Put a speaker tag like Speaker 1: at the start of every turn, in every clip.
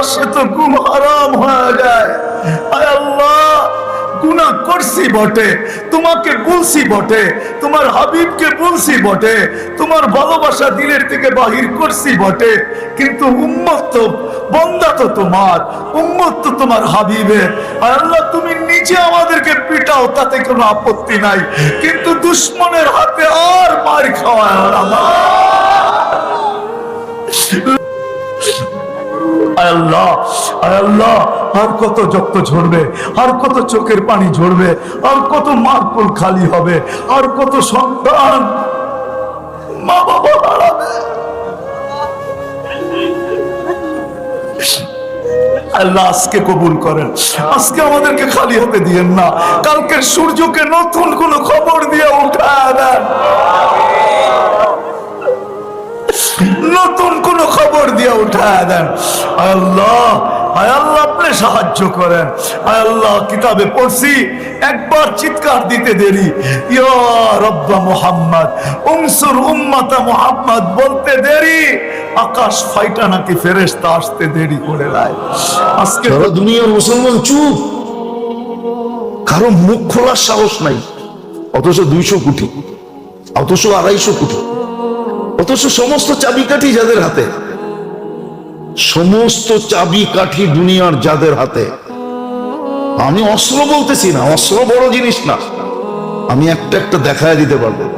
Speaker 1: আসে তো ঘুম হারাম হয়ে যায়। আয় আল্লাহ, গুনাহ করছি বটে, তোমাকে বলছি বটে, তোমার হাবিবকে বলছি বটে, তোমার ভালোবাসা দিলের থেকে বাহির করছি বটে, কিন্তু উম্মত তো, বন্দা তো তোমার, উম্মত তো তোমার হাবিবের আর আল্লাহ, তুমি নিজে আমাদেরকে পিটাও, তাতে কোনো আপত্তি নাই, কিন্তু দুশ্মনের হাতে আর মার খাওয়ায় আয় আল্লাহ আল্লাহ, আর কত রক্ত ঝরবে, আর কত চোখের পানি ঝরবে, আর কত মারকুল খালি হবে, আর কত সন্তান মা বাবা আজকে কবুল করেন। আজকে আমাদেরকে খালি হাতে দিয়েন না। কালকের সূর্যকে নতুন কোন খবর দিয়ে দেন। নতুন কোন খবর দিয়ে উঠায় দেন। আল্লাহ, আয় আল্লাহ আপনি সাহায্য করেন। আয় আল্লাহ কিতাবে পড়ছি, একবার চিৎকার দিতে দেরি। রব্বা মুহাম্মদ, উনসুর উম্মাতা মুহাম্মদ বলতে দেরি। আকাশ ফাইটা নাকি ফেরেশতা আসতে দেরি করে দেয়। আজকে
Speaker 2: দুনিয়ার মুসলমান চুপ। কারও মুখ খোলার সাহস নাই। অথচ দুইশো কোটি, অথচ আড়াইশো কোটি। অথচ সমস্ত চাবিকাঠি যাদের হাতে। সমস্ত চাবিকাঠি দুনিয়ার যাদের হাতে। আমি অস্ত্র বলতেছি না, অস্ত্র বড় জিনিস না। আমি একটা একটা দেখায় দিতে পারব।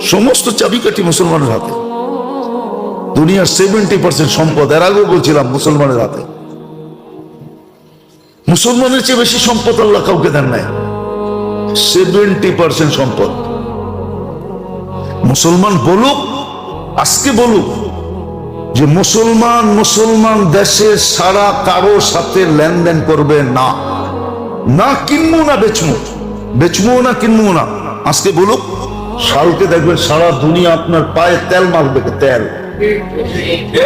Speaker 2: সমস্ত চাবিকাঠি মুসলমানের হাতে। দুনিয়ার সেভেন্টি পার্সেন্ট সম্পদ, এর আগেও বলছিলাম মুসলমানের হাতে। মুসলমানের চেয়ে বেশি সম্পদ আল্লাহ কাউকে দেন নাই। সেভেন্টি পার্সেন্ট সম্পদ। মুসলমান বলুক আজকে বলুক যে মুসলমান মুসলমান দেশে সারা কারও সাথে লেনদেন করবে না। না কিনবো না বেচমু বেচমু না কিনবো না। আজকে বলুক সালকে দেখবেন সারা দুনিয়া আপনার পায়ে তেল মাখবে, তেল।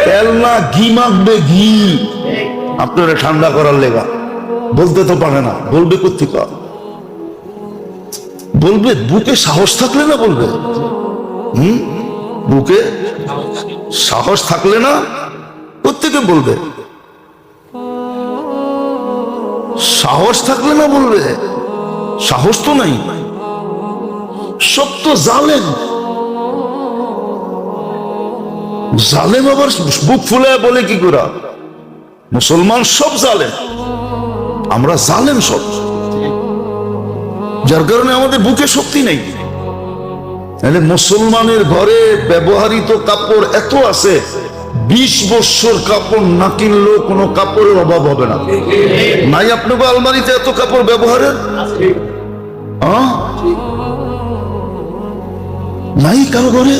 Speaker 2: তেল না ঘি মাখবে, ঘি। আপনারা ঠান্ডা করার লেগা। বলতে তো পারে না, বলবে কোথেকে বলবে, বুকে সাহস থাকলে না বলবে? হুম? বুকে সাহস থাকলে না কোথেকে বলবে। সাহস থাকলে না বলবে। সাহস তো নাই। সব তো জালেন জালেম আবার বুক ফুলে বলে কি করে? মুসলমান সব জালেম। আমরা জালেম সব। যার কারণে আমাদের বুকে শক্তি নেই। তাহলে মুসলমানের ঘরে ব্যবহারিত কাপড় এত আছে, বিশ বছর কাপড় না কিনলেও কোনো কাপড়ের অভাব হবে না। নাই আপনাকে আলমারিতে এত কাপড় ব্যবহারের? নাই কারও ঘরে?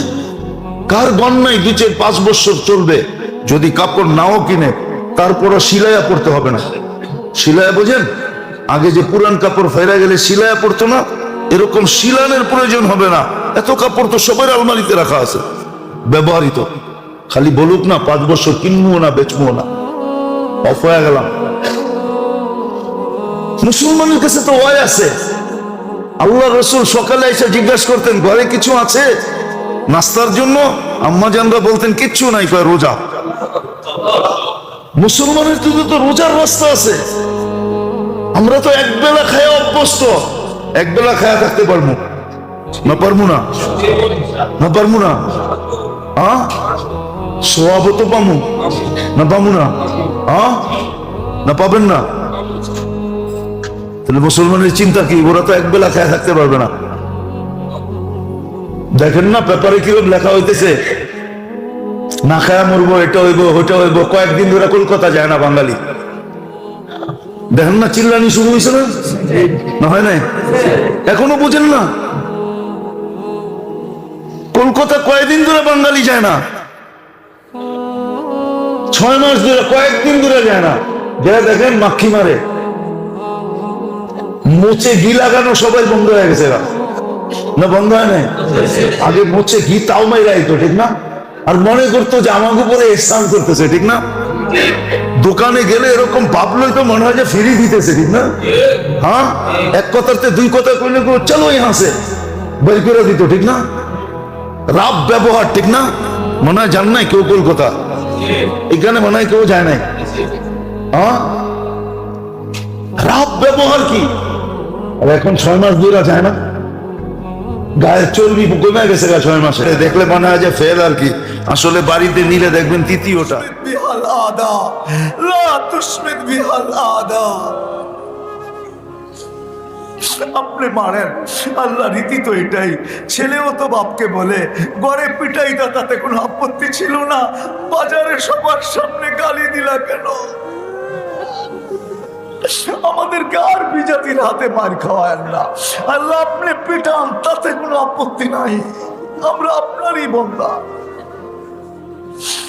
Speaker 2: কার গণ নাই দু চার পাঁচ বছর চলবে, যদি কাপড় নাও কিনে তারপরও সিলাইয়া পড়তে হবে না। সিলাইয়া বোঝেন? আগে যে পুরান কাপড় ফেরা গেলে সিলাইয়া পড়তো না, এরকম শিলানের প্রয়োজন হবে না। এত কাপড় তো সবার আলমারিতে রাখা আছে। ব্যবহৃত। খালি বলুক না, পাঁচ বছর কিনবো না, বেচবো না। অফ হয়ে গেলাম। মুসলমানের কাছে তো ওয়াই আছে। আল্লাহ রসুল সকালে এসে জিজ্ঞাসা করতেন, ঘরে কিছু আছে? নাস্তার জন্য আম্মা জানরা বলতেন, কিচ্ছু নাই। কয়, রোজা। মুসলমানের তো তো রোজার রাস্তা আছে। আমরা তো এক বেলা খায় অভ্যস্ত। এক বেলা খায়া থাকতে পারব। না পারব না। না পারব না। হ্যাঁ সোয়াব তো পামু। না পামু না। হ্যাঁ না পাবেন না। তাহলে মুসলমানের চিন্তা কি? ওরা তো এক বেলা খায়া থাকতে পারবে না। দেখেন না, পেপারে কীরকম লেখা হইতেছে। না খায়া মরবো, এটা হইব, ওইটা হইব, কয়েকদিন ধরে কলকাতা যায় না বাঙালি। দেখেন না, চিল্লানি শুরু হয়েছে না হয় নাই? এখনও বুঝেন না? কলকাতা কয়েকদিন ধরে বাঙালি যায় না। ছয় মাস ধরে কয়েকদিন ধরে যায় না। যারা দেখেন মাক্ষি মারে। মোচে ঘি লাগানো সবাই বন্ধ হয়ে গেছে না, বন্ধ হয় নাই? আগে মোচে ঘি তাও মাই রাইতো ঠিক না? আর মনে করতো যে আমাকে উপরে স্নান করতেছে, ঠিক না? দোকানে গেলে এরকম ভাবলোই তো মনে হয় যে ফ্রি দিতেছে, ঠিক না? হ্যাঁ? এক কথাতে দুই কথা কইলে চলো ইহা সে বের করে দিত, ঠিক না? রাব ব্যবহার ঠিক না? মনে হয় জান নাই কেউ কলকাতা। এখানে মনে হয় কেউ যায় নাই। রাব ব্যবহার কি? আর এখন ছয় মাস দূরা যায় না। গায়ের চর্বি কমে গেছে গা ছয় মাসে। দেখলে মনে হয় যে ফেল আর কি। আসলে বাড়িতে নিলে দেখবেন তৃতীয়টা।
Speaker 1: বিহাল আদা বিহাল আদা। আপনি মারেন। আল্লাহ রীতি তো এটাই। ছেলেও তো বাপকে বলে, গড়ে পিটাই তা তাতে কোনো আপত্তি ছিল না। বাজারে সবার সামনে গালি দিলা কেন? আমাদেরকে আর বিজাতির হাতে মার খাওয়ায় না। আল্লাহ আপনি পিটান, তাতে কোনো আপত্তি নাই। আমরা আপনারই বন্ধা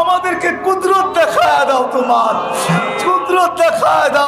Speaker 1: আমাদেরকে কুদরত দেখায় দাও তোমার। কুদরত দেখায় দাও।